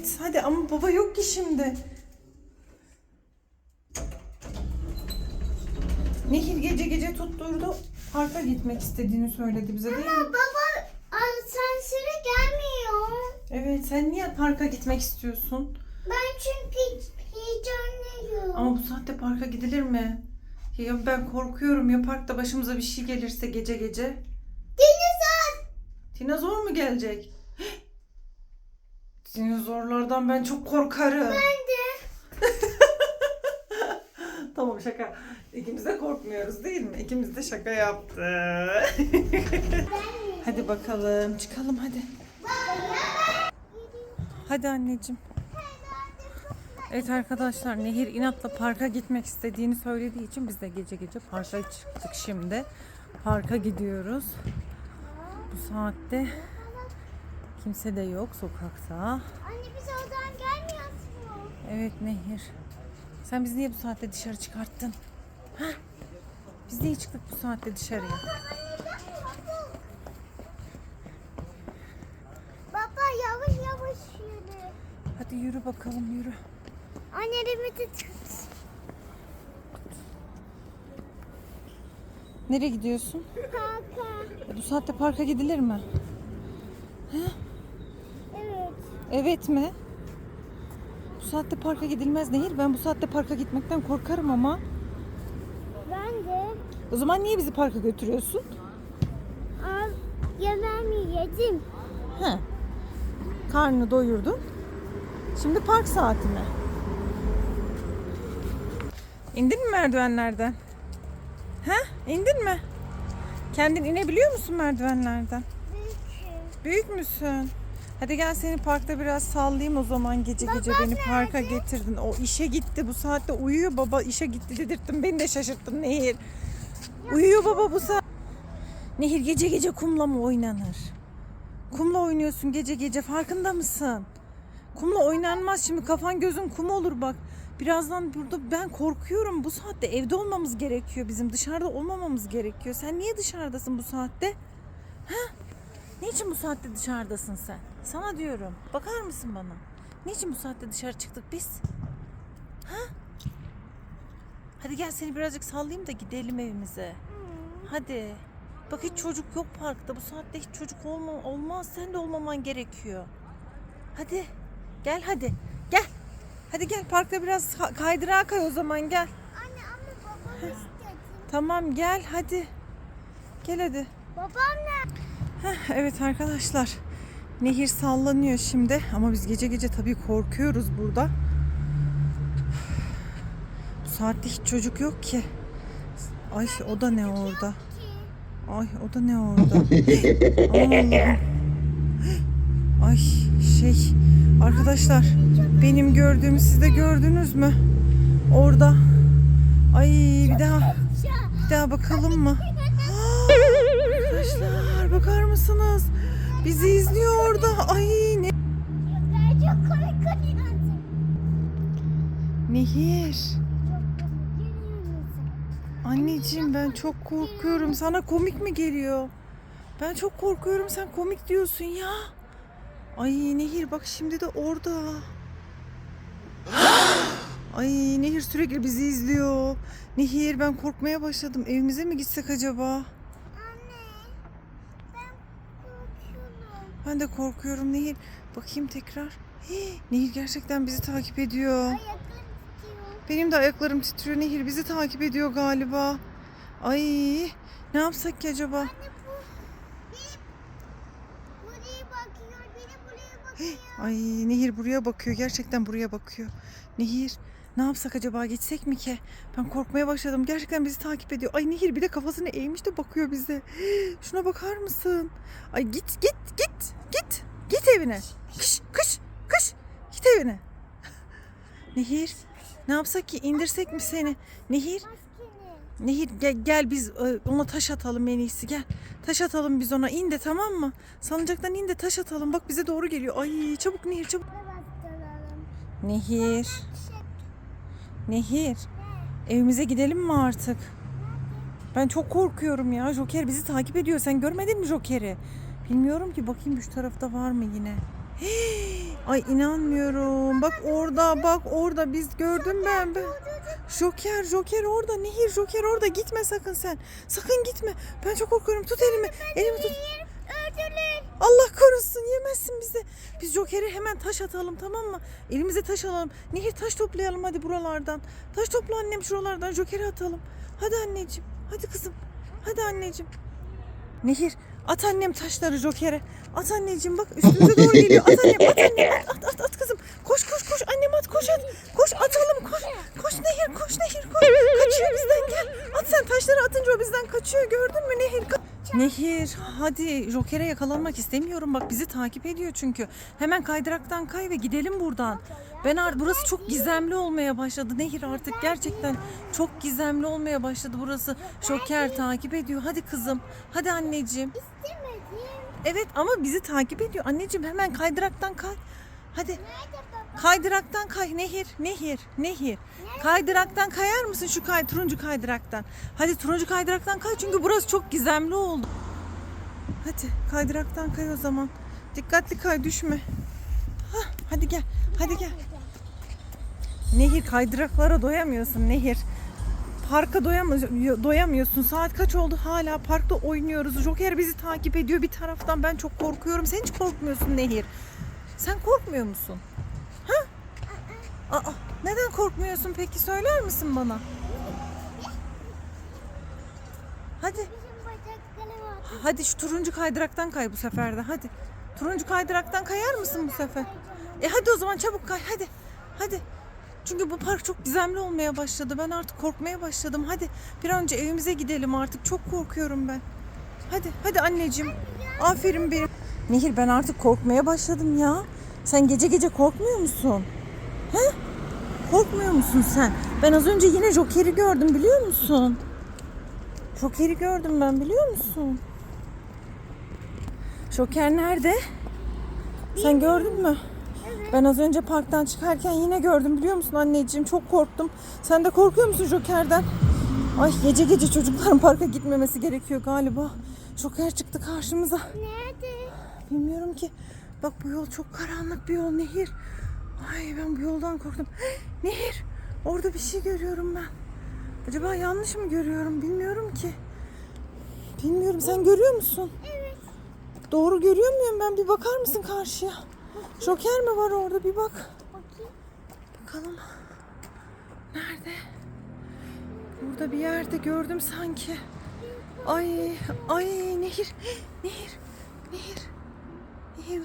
Evet hadi ama baba yok ki şimdi. Nehir gece gece tutturdu. Parka gitmek istediğini söyledi bize değil mi? Baba asansöre gelmiyor. Evet sen niye parka gitmek istiyorsun? Ben çünkü heyecanlıyım. Ama bu saatte parka gidilir mi? Ya ben korkuyorum ya parkta başımıza bir şey gelirse gece gece. Dinozor. Dinozor mu gelecek? Dinozorlardan ben çok korkarım. Ben de. Tamam şaka. İkimiz de korkmuyoruz değil mi? İkimiz de şaka yaptı. hadi bakalım çıkalım hadi. Hadi anneciğim. Evet arkadaşlar Nehir inatla parka gitmek istediğini söylediği için biz de gece gece parka çıktık şimdi. Parka gidiyoruz. Bu saatte kimse de yok sokakta. Anne biz oradan gelmiyoruz mu? Evet Nehir. Sen bizi niye bu saatte dışarı çıkarttın? Ha? Biz niye çıktık bu saatte dışarıya? Baba yavaş yavaş yürü. Hadi yürü bakalım yürü. Anne elimi tut. Nereye gidiyorsun? E, bu saatte parka gidilir mi? Evet. Evet mi? Bu saatte parka gidilmez Nehir. Ben bu saatte parka gitmekten korkarım ama. Ben de. O zaman niye bizi parka götürüyorsun? Al yemeğimi yedim. He. Karnını doyurdun. Şimdi park saati mi? İndin mi merdivenlerden? He? İndin mi? Kendin inebiliyor musun merdivenlerden? Büyük. Büyük müsün? Hadi gel seni parkta biraz sallayayım o zaman gece gece beni parka getirdin. O işe gitti bu saatte uyuyor baba işe gitti dedirttin beni de şaşırttın Nehir. Uyuyor baba bu saat. Nehir gece gece kumla mı oynanır? Kumla oynuyorsun gece gece farkında mısın? Kumla oynanmaz şimdi kafan gözün kum olur bak. Birazdan burada ben korkuyorum. Bu saatte evde olmamız gerekiyor bizim. Dışarıda olmamamız gerekiyor. Sen niye dışarıdasın bu saatte? Niçin bu saatte dışarıdasın sen? Sana diyorum. Bakar mısın bana? Niçin bu saatte dışarı çıktık biz? Ha? Hadi gel seni birazcık sallayayım da gidelim evimize. Hadi. Bak hiç çocuk yok parkta. Bu saatte hiç çocuk olma, olmaz. Sen de olmaman gerekiyor. Hadi. Gel hadi. Gel. Hadi gel parkta biraz ka- kaydırağa kay o zaman gel. Anne ama babamı istedim. Tamam gel hadi. Gel hadi. Babam ne? Heh, evet arkadaşlar. Nehir sallanıyor şimdi ama biz gece gece tabii korkuyoruz burada. Bu saatte hiç çocuk yok ki. Ay o da ne orada? Ay o da ne orada? Ay şey arkadaşlar benim gördüğümü siz de gördünüz mü? Orada. Ay bir daha bir daha bakalım mı? Arkadaşlar bakar mısınız? Bizi izliyor orada. Ay ne? Nehir. Anneciğim ben çok korkuyorum. Sana komik mi geliyor? Ben çok korkuyorum. Sen komik diyorsun ya. Ay Nehir bak şimdi de orada. Ay Nehir sürekli bizi izliyor. Nehir ben korkmaya başladım. Evimize mi gitsek acaba? Anne. Ben korkuyorum. Ben de korkuyorum Nehir. Bakayım tekrar. Hii, Nehir gerçekten bizi takip ediyor. Ayaklarım. Benim de ayaklarım titriyor. Nehir bizi takip ediyor galiba. Ay ne yapsak ki acaba? Anne bu. Biri buraya bakıyor. Biri buraya bakıyor. Ay Nehir buraya bakıyor. Gerçekten buraya bakıyor. Nehir ne yapsak acaba? Gitsek mi ki? Ben korkmaya başladım. Gerçekten bizi takip ediyor. Ay Nehir bir de kafasını eğmiş de bakıyor bize. Şuna bakar mısın? Ay git git git git. Git evine. Kış kış kış. Git evine. Nehir ne yapsak ki? İndirsek mi seni? Nehir. Nehir gel, gel biz e, ona taş atalım en iyisi gel. Taş atalım biz ona in de tamam mı? Salıncaktan in de taş atalım bak bize doğru geliyor. Ay çabuk Nehir çabuk. Nehir. Nehir. Evimize gidelim mi artık? Ben çok korkuyorum ya. Joker bizi takip ediyor. Sen görmedin mi Joker'i? Bilmiyorum ki bakayım şu tarafta var mı yine. Hii, Ay inanmıyorum. Bak orada bak orada biz gördüm ben. ben. Joker Joker orada Nehir Joker orada gitme sakın sen. Sakın gitme. Ben çok korkuyorum. Tut elimi. Elimi tut. Allah korusun yemezsin bizi. Biz Joker'e hemen taş atalım tamam mı? Elimize taş alalım. Nehir taş toplayalım hadi buralardan. Taş topla annem şuralardan Joker'e atalım. Hadi anneciğim. Hadi kızım. Hadi anneciğim. Nehir at annem taşları Joker'e. At anneciğim bak üstümüze doğru geliyor. At annem at annem at at at, at kızım. Koş koş koş annem at koş at. Koş atalım koş. Koş Nehir koş Nehir koş. Kaçıyor bizden gel. At sen taşları atınca o bizden kaçıyor gördün mü Nehir? Nehir hadi Joker'e yakalanmak istemiyorum bak bizi takip ediyor çünkü. Hemen kaydıraktan kay ve gidelim buradan. Ben ar- burası çok gizemli olmaya başladı Nehir artık gerçekten çok gizemli olmaya başladı burası. Joker takip ediyor. Hadi kızım. Hadi anneciğim. İstemedim. Evet ama bizi takip ediyor. Anneciğim hemen kaydıraktan kay. Hadi Nerede? Kaydıraktan kay Nehir. Nehir. Nehir. Kaydıraktan kayar mısın şu kay turuncu kaydıraktan? Hadi turuncu kaydıraktan kay çünkü burası çok gizemli oldu. Hadi kaydıraktan kay o zaman. Dikkatli kay düşme. Hah, hadi gel. Hadi gel. Nehir kaydıraklara doyamıyorsun Nehir. Parka doyamı- doyamıyorsun. Saat kaç oldu? Hala parkta oynuyoruz. Joker bizi takip ediyor bir taraftan. Ben çok korkuyorum. Sen hiç korkmuyorsun Nehir. Sen korkmuyor musun? Neden korkmuyorsun peki? Söyler misin bana? Hadi. Hadi şu turuncu kaydıraktan kay bu sefer de. Hadi. Turuncu kaydıraktan kayar mısın bu sefer? E hadi o zaman çabuk kay. Hadi. Hadi. Çünkü bu park çok gizemli olmaya başladı. Ben artık korkmaya başladım. Hadi bir an önce evimize gidelim artık. Çok korkuyorum ben. Hadi, hadi anneciğim. Aferin benim. Nehir ben artık korkmaya başladım ya. Sen gece gece korkmuyor musun? He? Korkmuyor musun sen? Ben az önce yine Joker'i gördüm biliyor musun? Joker'i gördüm ben biliyor musun? Joker nerede? Sen gördün mü? Ben az önce parktan çıkarken yine gördüm biliyor musun anneciğim? Çok korktum. Sen de korkuyor musun Joker'den? Ay gece gece çocukların parka gitmemesi gerekiyor galiba. Joker çıktı karşımıza. Nerede? Bilmiyorum ki. Bak bu yol çok karanlık bir yol Nehir. Ay ben bu yoldan korktum. Nehir orada bir şey görüyorum ben. Acaba yanlış mı görüyorum bilmiyorum ki. Bilmiyorum sen görüyor musun? Evet. Doğru görüyor muyum ben? Bir bakar mısın karşıya? Joker mi var orada? Bir bak. Bakayım. Bakalım. Nerede? Burada bir yerde gördüm sanki. Ay, ay Nehir. Nehir. Nehir. Nehir.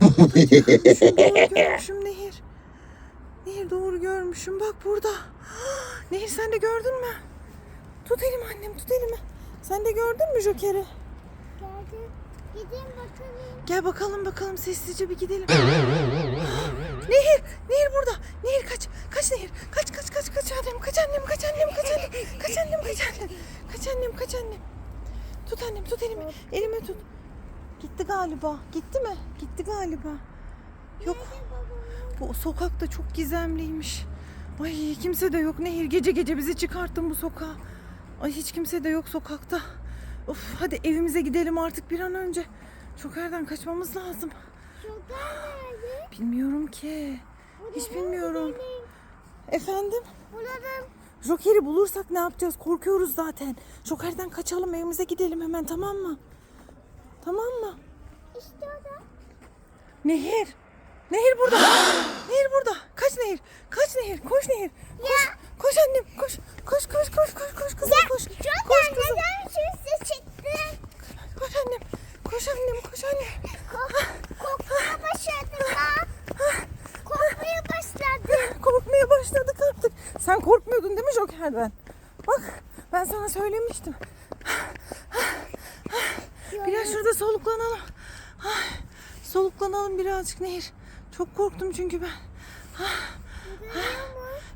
Doğru görmüşüm Nehir. Nehir doğru görmüşüm. Bak burada. Nehir sen de gördün mü? Tut elimi annem, tut elimi. Sen de gördün mü Joker'i? Geldi. Gidin bakalım. Gel bakalım bakalım sessizce bir gidelim. Nehir, Nehir burada. Nehir kaç, kaç Nehir. Kaç kaç kaç kaç annem, kaç annem, kaç annem, kaç annem. Kaç annem, kaç annem. Kaç annem, kaç annem. Tut annem, tut elimi. Elimi tut. Gitti galiba. Gitti mi? Gitti galiba. Yok. Bu sokak da çok gizemliymiş. Ay kimse de yok Nehir. Gece gece bizi çıkarttın bu sokağa. Ay hiç kimse de yok sokakta. Of hadi evimize gidelim artık bir an önce. Joker'den kaçmamız lazım. Bilmiyorum ki. Hiç bilmiyorum. Efendim? Bulalım. Joker'i bulursak ne yapacağız? Korkuyoruz zaten. Joker'den kaçalım evimize gidelim hemen tamam mı? Tamam mı? İşte orada. Nehir. Nehir burada. Nehir burada. Kaç Nehir. Kaç Nehir. Koş Nehir. Koş. Koş annem. Koş. Koş koş koş koş koş kızım koş. Koş kızım. Neden şurası çıktı? Koş annem. Koş annem. Koş annem. Korkmaya başladım ya. Korkmaya başladım. Korkmaya başladık artık. Sen korkmuyordun değil mi Joker'den? Bak ben sana söylemiştim. Biraz şurada soluklanalım. Ay, Soluklanalım birazcık Nehir. Çok korktum çünkü ben.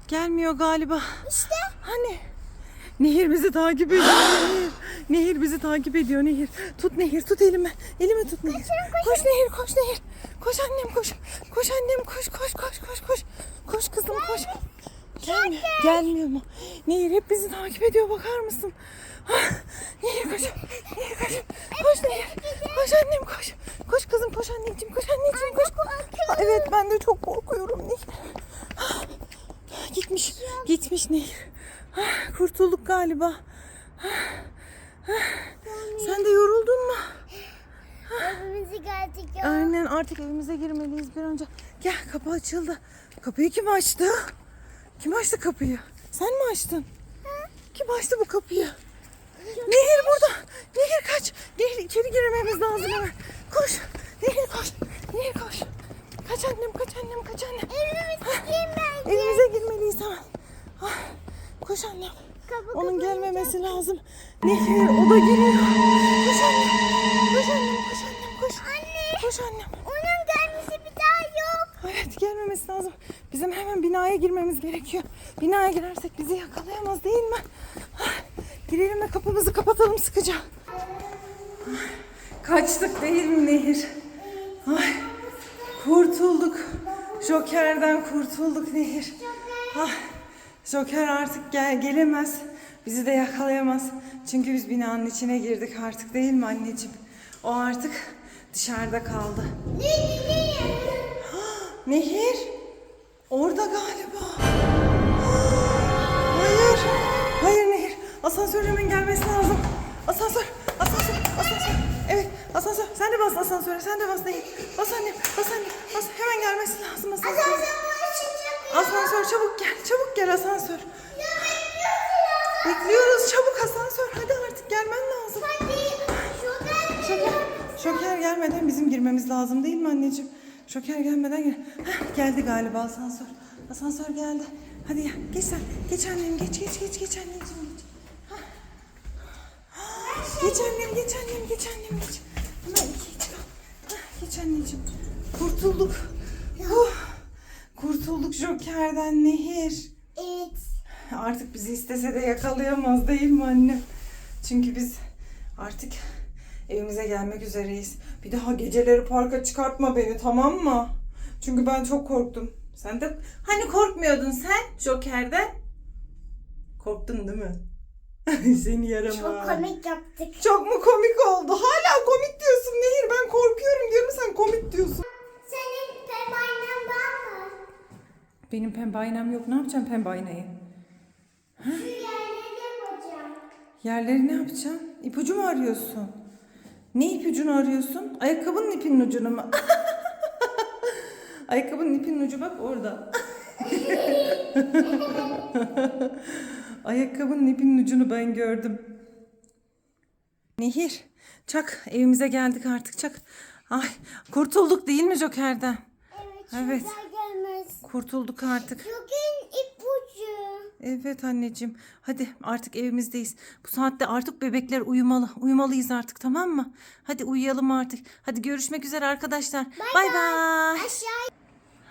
Gelmiyor galiba. İşte. Hani? Nehir bizi takip ediyor. Nehir. Nehir bizi takip ediyor Nehir. Tut Nehir tut elimi. Elimi tut Nehir. Koş Nehir koş Nehir. Koş annem koş. Koş annem koş koş koş koş koş. Koş kızım koş. Gelmiyor. Gelmiyor mu? Nehir hep bizi takip ediyor bakar mısın? Ah, Nehir koş. Nehir koş. Koş Nehir. Koş annem koş. Koş kızım koş anneciğim koş anneciğim koş. Ha, Evet ben de çok korkuyorum Nehir. Gitmiş. Gitmiş Nehir. Kurtulduk galiba. Sen de yoruldun mu? Evimizi geldik ya. Aynen artık evimize girmeliyiz bir önce. Gel kapı açıldı. Kapıyı kim açtı? Kim açtı kapıyı? Sen mi açtın? Kim açtı bu kapıyı? Nehir burada. Nehir kaç. Nehir içeri girmemiz lazım hemen. Koş. Nehir koş. Nehir koş. Kaç annem kaç annem kaç annem. Evimizi girmedik. Evimize girmeliyiz hemen. Ah, Koş annem. Kapı Onun gelmemesi lazım. Nehir o da geliyor. Koş annem. Koş annem koş annem koş. Anne. Koş annem. Onun gelmesi bir daha yok. Evet gelmemesi lazım. Bizim hemen binaya girmemiz gerekiyor. Binaya girersek bizi yakalayamaz değil mi? Ah, Girelim ve kapımızı kapatalım sıkıca. Ah, Kaçtık değil mi Nehir? Ay, kurtulduk. Joker'den kurtulduk Nehir. Ah, Joker artık gel gelemez. Bizi de yakalayamaz. Çünkü biz binanın içine girdik artık değil mi anneciğim? O artık dışarıda kaldı. Nehir. Orada galiba. Hayır. Hayır Nehir. Asansör hemen gelmesi lazım. Asansör. Asansör. Asansör. Evet. Asansör. Sen de bas asansöre. Sen de bas Nehir. Bas annem. Bas annem. Bas. Hemen gelmesi lazım asansör. Asansör çabuk gel. Çabuk gel asansör. Bekliyoruz çabuk asansör. Hadi artık gelmen lazım. Hadi. Şoker, şoker gelmeden bizim girmemiz lazım değil mi anneciğim? Şoker gelmeden gel. Heh, geldi galiba asansör. Asansör geldi. Hadi ya geç sen. Geç annem geç geç geç geç anneciğim geç. Hah. Geç annem geç annem geç annem geç. Hemen ikiye çıkalım. Hah, Geç anneciğim. Kurtulduk. Huh. Kurtulduk Joker'den Nehir. Evet. Artık bizi istese de yakalayamaz değil mi anne? Çünkü biz artık evimize gelmek üzereyiz. Bir daha geceleri parka çıkartma beni tamam mı? Çünkü ben çok korktum. Sen de hani korkmuyordun sen Joker'den? Korktun değil mi? Seni yaramaz. Çok komik yaptık. Çok mu komik oldu? Hala komik diyorsun Nehir. Ben korkuyorum diyorum sen komik diyorsun. Senin pembe aynan var mı? Benim pembe aynam yok. Ne yapacağım pembe aynayı? Şu yerleri yapacağım. Yerleri ne yapacaksın? İpucu mu arıyorsun? Ne ipucunu arıyorsun? Ayakkabının ipinin ucunu mu? Ayakkabının ipinin ucu bak orada. Ayakkabının ipinin ucunu ben gördüm. Nehir, çak evimize geldik artık çak. Ay, kurtulduk değil mi Joker'den? Evet. Evet. Kurtulduk artık. Bugün. Evet anneciğim. Hadi artık evimizdeyiz. Bu saatte artık bebekler uyumalı. Uyumalıyız artık tamam mı? Hadi uyuyalım artık. Hadi görüşmek üzere arkadaşlar. Bay bay. Aşağı.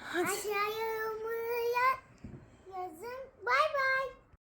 Aşağıya yorumlara yazın. Bay bay.